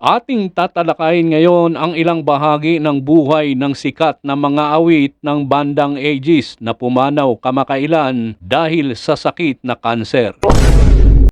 Ating tatalakayin ngayon ang ilang bahagi ng buhay ng sikat na mga awit ng bandang Aegis na pumanaw kamakailan dahil sa sakit na kanser.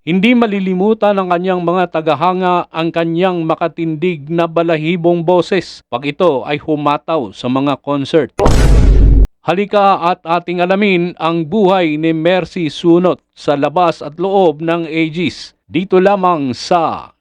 Hindi malilimutan ng kanyang mga tagahanga ang kanyang makatindig na balahibong boses pag ito ay humataw sa mga concert. Halika at ating alamin ang buhay ni Mercy Sunot sa labas at loob ng Aegis dito lamang sa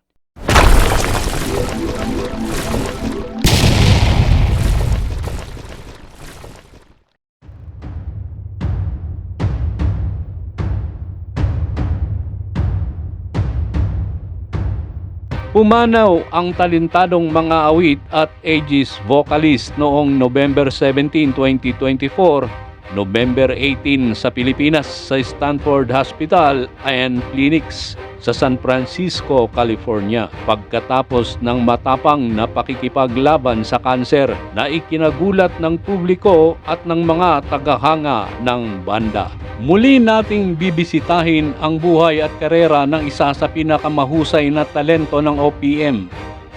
Pumanaw ang talentadong mga awit at Aegis vocalist noong November 17, 2024, November 18 sa Pilipinas sa Stanford Hospital and Clinics sa San Francisco, California pagkatapos ng matapang na pakikipaglaban sa kanser na ikinagulat ng publiko at ng mga tagahanga ng banda. Muli nating bibisitahin ang buhay at karera ng isa sa pinakamahusay na talento ng OPM.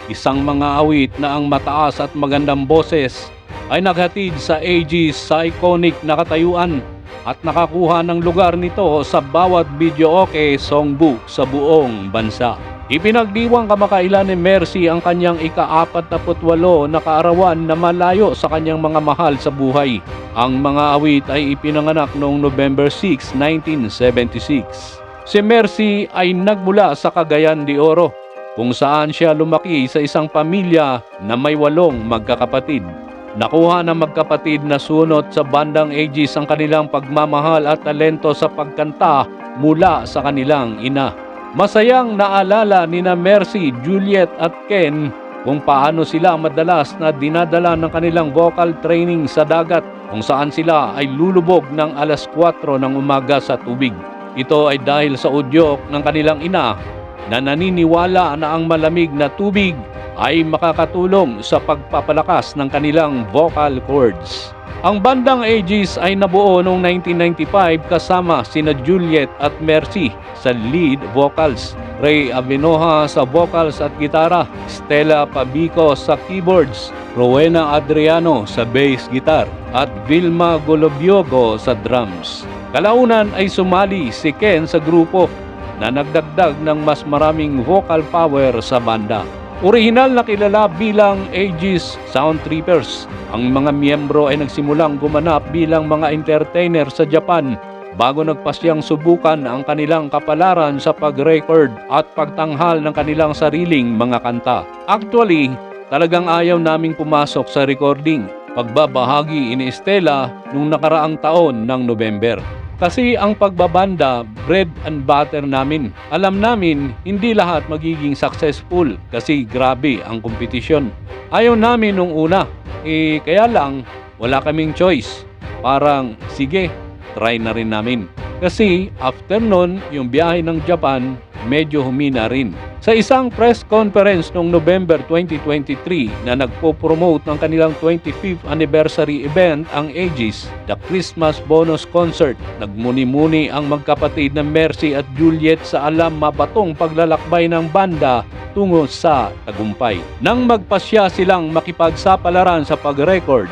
Isang mga awit na ang mataas at magandang boses ay naghatid sa Aegis sa iconic na katayuan at nakakuha ng lugar nito sa bawat videoke songbook sa buong bansa. Ipinagdiwang kamakailan ni Mercy ang kanyang ika-48 na kaarawan na malayo sa kanyang mga mahal sa buhay. Ang mga awit ay ipinanganak noong November 6, 1976. Si Mercy ay nagmula sa Cagayan de Oro kung saan siya lumaki sa isang pamilya na may walong magkakapatid. Nakuha ng magkapatid na sunot sa bandang Aegis ang kanilang pagmamahal at talento sa pagkanta mula sa kanilang ina. Masayang naalala ni na Mercy, Juliet at Ken kung paano sila madalas na dinadala ng kanilang vocal training sa dagat kung saan sila ay lulubog ng alas 4 ng umaga sa tubig. Ito ay dahil sa udyok ng kanilang ina na naniniwala na ang malamig na tubig ay makakatulong sa pagpapalakas ng kanilang vocal cords. Ang bandang Aegis ay nabuo noong 1995 kasama sina Juliet at Mercy sa lead vocals, Ray Avinoha sa vocals at gitara, Stella Pabico sa keyboards, Rowena Adriano sa bass guitar, at Vilma Golobiogo sa drums. Kalaunan ay sumali si Ken sa grupo na nagdagdag ng mas maraming vocal power sa banda. Orihinal na kilala bilang Aegis Sound Trippers. Ang mga miyembro ay nagsimulang gumanap bilang mga entertainer sa Japan bago nagpasyang subukan ang kanilang kapalaran sa pag-record at pagtanghal ng kanilang sariling mga kanta. Actually, talagang ayaw naming pumasok sa recording. Pagbabahagi ini Estela nung nakaraang taon ng November. Kasi ang pagbabanda, bread and butter namin. Alam namin, hindi lahat magiging successful kasi grabe ang kompetisyon. Ayaw namin nung una. Eh, kaya lang, wala kaming choice. Parang, sige, try na rin namin. Kasi after nun, yung biyahe ng Japan, medyo humina rin. Sa isang press conference noong November 2023 na nagpo-promote ng kanilang 25th anniversary event ang Aegis, the Christmas Bonus Concert, nagmuni-muni ang magkapatid na Mercy at Juliet sa alam mabatong paglalakbay ng banda tungo sa tagumpay. Nang magpasya silang makipagsapalaran sa pag-record,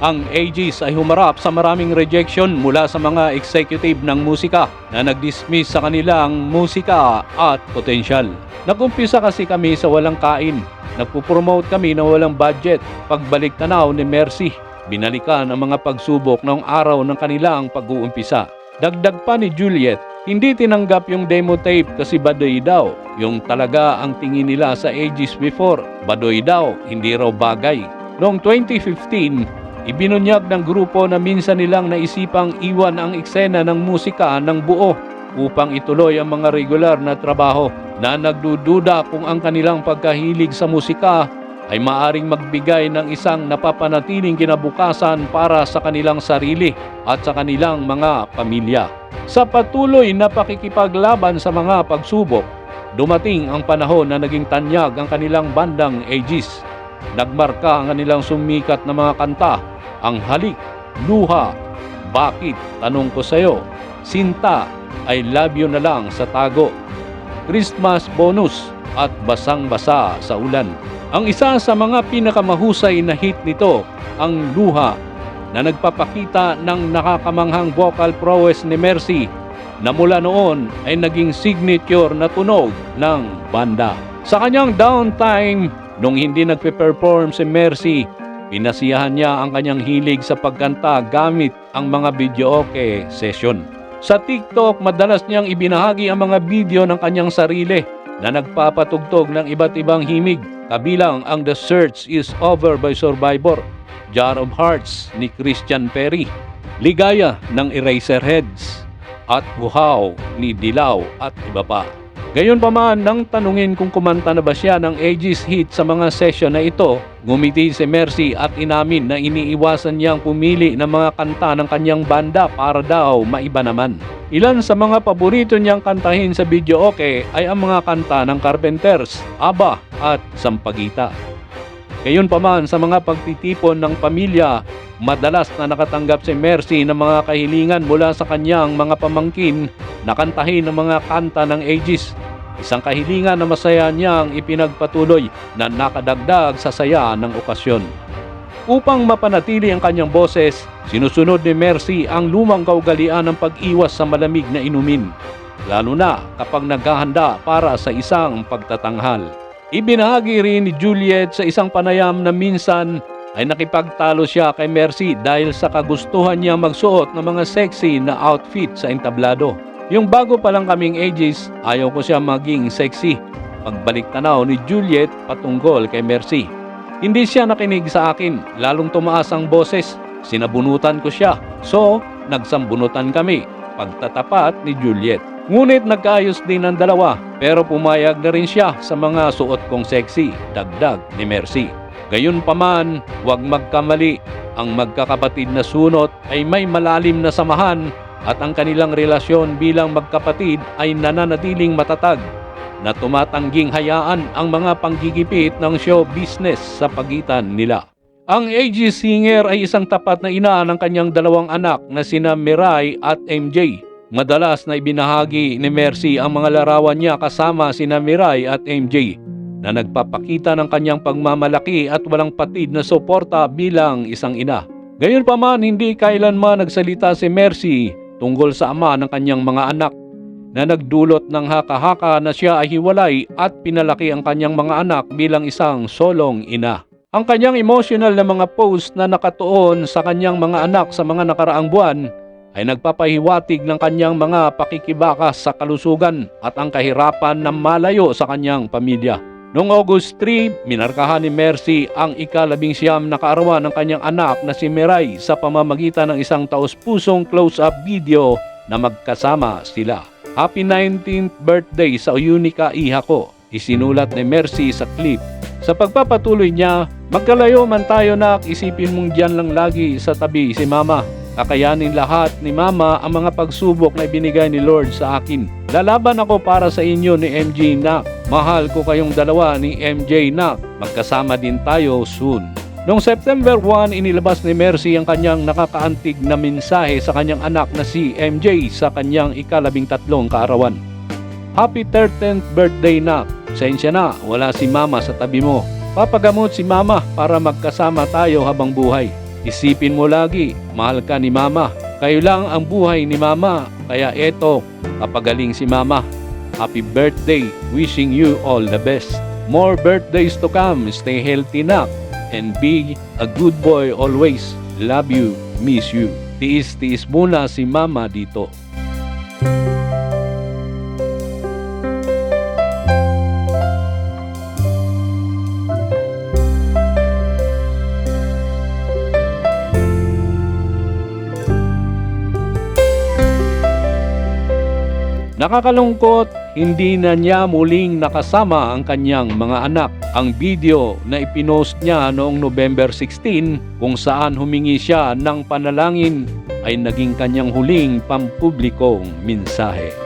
ang Aegis ay humarap sa maraming rejection mula sa mga executive ng musika na nag-dismiss sa kanilang musika at potensyal. Nagumpisa kasi kami sa walang kain. Nagpo-promote kami na walang budget. Pagbalik tanaw ni Mercy, binalikan ang mga pagsubok noong araw ng kanilang pag-uumpisa. Dagdag pa ni Juliet, hindi tinanggap yung demo tape kasi badoy daw. Yung talaga ang tingin nila sa Aegis before, badoy daw, hindi raw bagay. Noong 2015, Ibinunyag ng grupo na minsan nilang naisipang iwan ang eksena ng musika ng buo upang ituloy ang mga regular na trabaho na nagdududa kung ang kanilang pagkahilig sa musika ay maaring magbigay ng isang napapanatiling kinabukasan para sa kanilang sarili at sa kanilang mga pamilya. Sa patuloy na pakikipaglaban sa mga pagsubok, dumating ang panahon na naging tanyag ang kanilang bandang Aegis Nagmarka ang kanilang sumikat na mga kanta, ang halik, luha, bakit, tanong ko sa'yo, sinta, love you na lang sa tago, Christmas bonus, at basang-basa sa ulan. Ang isa sa mga pinakamahusay na hit nito, ang Luha, na nagpapakita ng nakakamanghang vocal prowess ni Mercy na mula noon ay naging signature na tunog ng banda. Sa kanyang downtime, nung hindi nagpe-perform si Mercy, pinasiyahan niya ang kanyang hilig sa pagkanta gamit ang mga videoke session. Sa TikTok, madalas niyang ibinahagi ang mga video ng kanyang sarili na nagpapatugtog ng iba't ibang himig, kabilang ang The Search is Over by Survivor, Jar of Hearts ni Christian Perry, Ligaya ng Eraserheads, at Buhaw ni Dilaw at iba pa. Gayon pa man, nang tanungin kung kumanta na ba siya ng Aegis hit sa mga session na ito, ngumiti si Mercy at inamin na iniiwasan niyang pumili ng mga kanta ng kanyang banda para daw maiba naman. Ilan sa mga paborito niyang kantahin sa video okay ay ang mga kanta ng Carpenters, ABBA at Sampagita. Gayon pa man sa mga pagtitipon ng pamilya, madalas na nakatanggap si Mercy ng mga kahilingan mula sa kanyang mga pamangkin na kantahin ang mga kanta ng Aegis. Isang kahilingan na masaya niyang ipinagpatuloy na nakadagdag sa saya ng okasyon. Upang mapanatili ang kanyang boses, sinusunod ni Mercy ang lumang kaugalian ng pag-iwas sa malamig na inumin, lalo na kapag naghahanda para sa isang pagtatanghal. Ibinahagi rin ni Juliet sa isang panayam na minsan ay nakipagtalo siya kay Mercy dahil sa kagustuhan niya magsuot ng mga sexy na outfit sa entablado. Yung bago pa lang kaming ages, ayaw ko siya maging sexy. Pagbalik tanaw ni Juliet patungkol kay Mercy. Hindi siya nakinig sa akin, lalong tumaas ang boses. Sinabunutan ko siya. So, nagsambunutan kami. Pagtatapat ni Juliet. Ngunit nagkaayos din ang dalawa pero pumayag na rin siya sa mga suot kong sexy, dagdag ni Mercy. Gayon pa man, huwag magkamali. Ang magkakapatid na sunot ay may malalim na samahan at ang kanilang relasyon bilang magkapatid ay nananatiling matatag na tumatangging hayaan ang mga panggigipit ng show business sa pagitan nila. Ang AG Singer ay isang tapat na ina ng kanyang dalawang anak na sina Mirai at MJ. Madalas na ibinahagi ni Mercy ang mga larawan niya kasama sina Mirai at MJ na nagpapakita ng kanyang pagmamalaki at walang patid na suporta bilang isang ina. Gayunpaman, hindi kailanman nagsalita si Mercy tungkol sa ama ng kanyang mga anak na nagdulot ng haka-haka na siya ay hiwalay at pinalaki ang kanyang mga anak bilang isang solong ina. Ang kanyang emotional na mga post na nakatuon sa kanyang mga anak sa mga nakaraang buwan ay nagpapahiwatig ng kanyang mga pakikibakas sa kalusugan at ang kahirapan na malayo sa kanyang pamilya. Noong August 3, minarkahan ni Mercy ang ikalabing siyam na kaarawan ng kanyang anak na si Mirai sa pamamagitan ng isang taos-pusong close-up video na magkasama sila. Happy 19th birthday sa Unica iha ko, isinulat ni Mercy sa clip. Sa pagpapatuloy niya, magkalayo man tayo na isipin mong dyan lang lagi sa tabi si Mama. Kakayanin lahat ni Mama ang mga pagsubok na ibinigay ni Lord sa akin. Lalaban ako para sa inyo ni MJ Nak. Mahal ko kayong dalawa ni MJ Nak. Magkasama din tayo soon. Noong September 1, inilabas ni Mercy ang kanyang nakakaantig na mensahe sa kanyang anak na si MJ sa kanyang ikalabing tatlong kaarawan. Happy 13th birthday na. Sensya na, wala si mama sa tabi mo. Papagamot si mama para magkasama tayo habang buhay. Isipin mo lagi, mahal ka ni mama. Kayo lang ang buhay ni mama. Kaya eto, kapagaling si mama. Happy birthday, wishing you all the best. More birthdays to come. Stay healthy na. And be a good boy always. Love you, miss you. Tiis-tiis muna si mama dito. Nakakalungkot, hindi na niya muling nakasama ang kanyang mga anak. Ang video na ipinost niya noong November 16 kung saan humingi siya ng panalangin ay naging kanyang huling pampublikong mensahe.